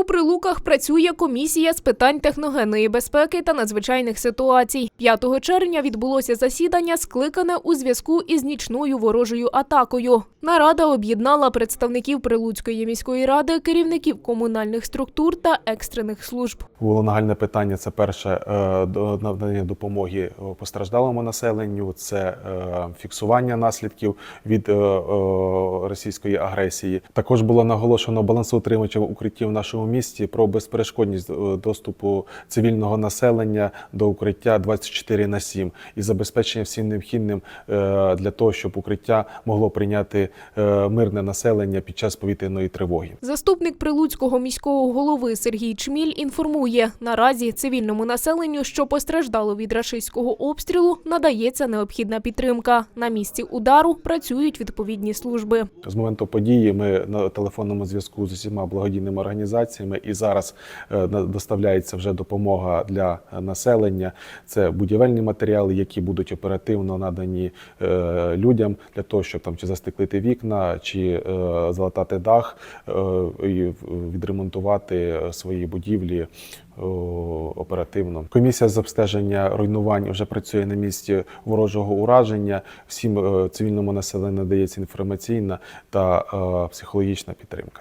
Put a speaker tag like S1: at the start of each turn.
S1: У прилуках працює комісія з питань техногенної безпеки та надзвичайних ситуацій. 5 червня відбулося засідання, скликане у зв'язку із нічною ворожою атакою. Нарада об'єднала представників Прилуцької міської ради, керівників комунальних структур та екстрених служб.
S2: Було нагальне питання. Це перше е, надання допомоги е, постраждалому населенню, це е, фіксування наслідків від російської агресії. Також було наголошено балансоутримувачів укриттів в нашому місті про безперешкодність е, доступу цивільного населення до укриття 24 на 7 і забезпечення всім необхідним е, для того, щоб укриття могло прийняти е, мирне населення під час повітряної тривоги.
S1: Заступник Прилуцького міського голови Сергій Чміль інформує, наразі цивільному населенню, що постраждало від рашистського обстрілу, надається необхідна підтримка. На місці удару працюють відповідні служби.
S2: З моменту події ми на телефонному зв'язку з усіма благодійними організаціями, і зараз е, доставляється вже допомога для е, населення. Це будівельні матеріали, які будуть оперативно надані е, людям для того, щоб там чи застеклити вікна, чи залатати дах і відремонтувати свої будівлі. Оперативно комісія з обстеження руйнувань вже працює на місці ворожого ураження. Всім цивільному населенню надається інформаційна та психологічна підтримка.